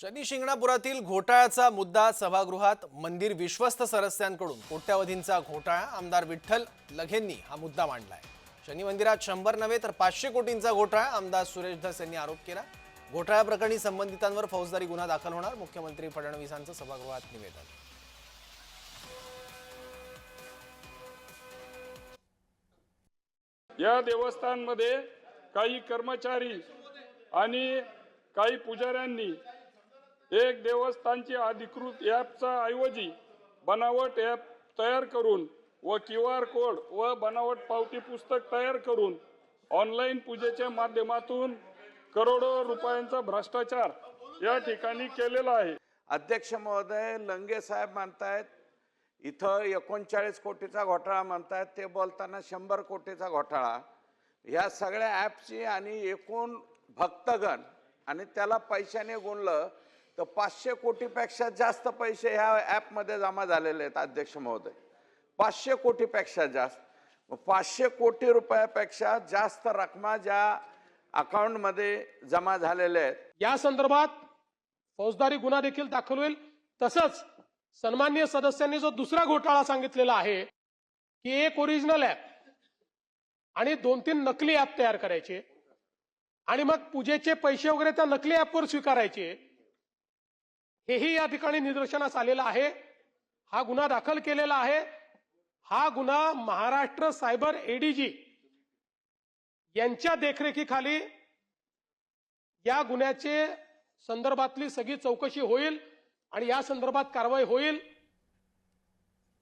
शनी शिंगणापुरातील घोटाळ्याचा मुद्दा सभागृहात मंदिर विश्वस्त सदस्यांकडून कोट्यावधींचा घोटाळा आमदार विठ्ठल लघेंनी हा मुद्दा मांडलाय. शनी मंदिरात शंभर नव्हे तर पाचशे कोटींचा घोटाळा आमदार सुरेश धस यांनी आरोप केला. घोटाळ्या प्रकरणी संबंधितांवर फौजदारी गुन्हा दाखल होणार मुख्यमंत्री फडणवीसांचं सभागृहात निवेदन. या देवस्थानमध्ये काही कर्मचारी आणि काही पुजाऱ्यांनी एक देवस्थानची अधिकृत ॲपचा ऐवजी बनावट ॲप तयार करून व क्यू आर कोड व बनावट पावती पुस्तक तयार करून ऑनलाईन पूजेच्या माध्यमातून करोडो रुपयांचा भ्रष्टाचार या ठिकाणी केलेला आहे. अध्यक्ष महोदय लंगे साहेब म्हणतायत इथं एकोणचाळीस कोटीचा घोटाळा म्हणतायत ते बोलताना शंभर कोटीचा घोटाळा. ह्या सगळ्या ॲपची आणि एकूण भक्तगण आणि त्याला पैशाने गुणलं तर पाचशे कोटीपेक्षा जास्त पैसे ह्या ॲपमध्ये जमा झालेले आहेत अध्यक्ष महोदय. पाचशे कोटीपेक्षा जास्त. पाचशे कोटी रुपयापेक्षा जास्त रकमा ज्या अकाउंटमध्ये जमा झालेल्या आहेत. या संदर्भात फौजदारी गुन्हा देखील दाखल होईल. तसंच सन्मान्य सदस्यांनी जो दुसरा घोटाळा सांगितलेला आहे की एक ओरिजिनल ॲप आणि दोन तीन नकली ऍप तयार करायचे आणि मग पूजेचे पैसे वगैरे त्या नकली ऍपवर स्वीकारायचे हेही या ठिकाणी निदर्शनास आलेलं आहे. हा गुन्हा दाखल केलेला आहे. हा गुन्हा महाराष्ट्र सायबर एडीजी यांच्या देखरेखीखाली या गुन्ह्याचे संदर्भातली सगळी चौकशी होईल आणि या संदर्भात कारवाई होईल.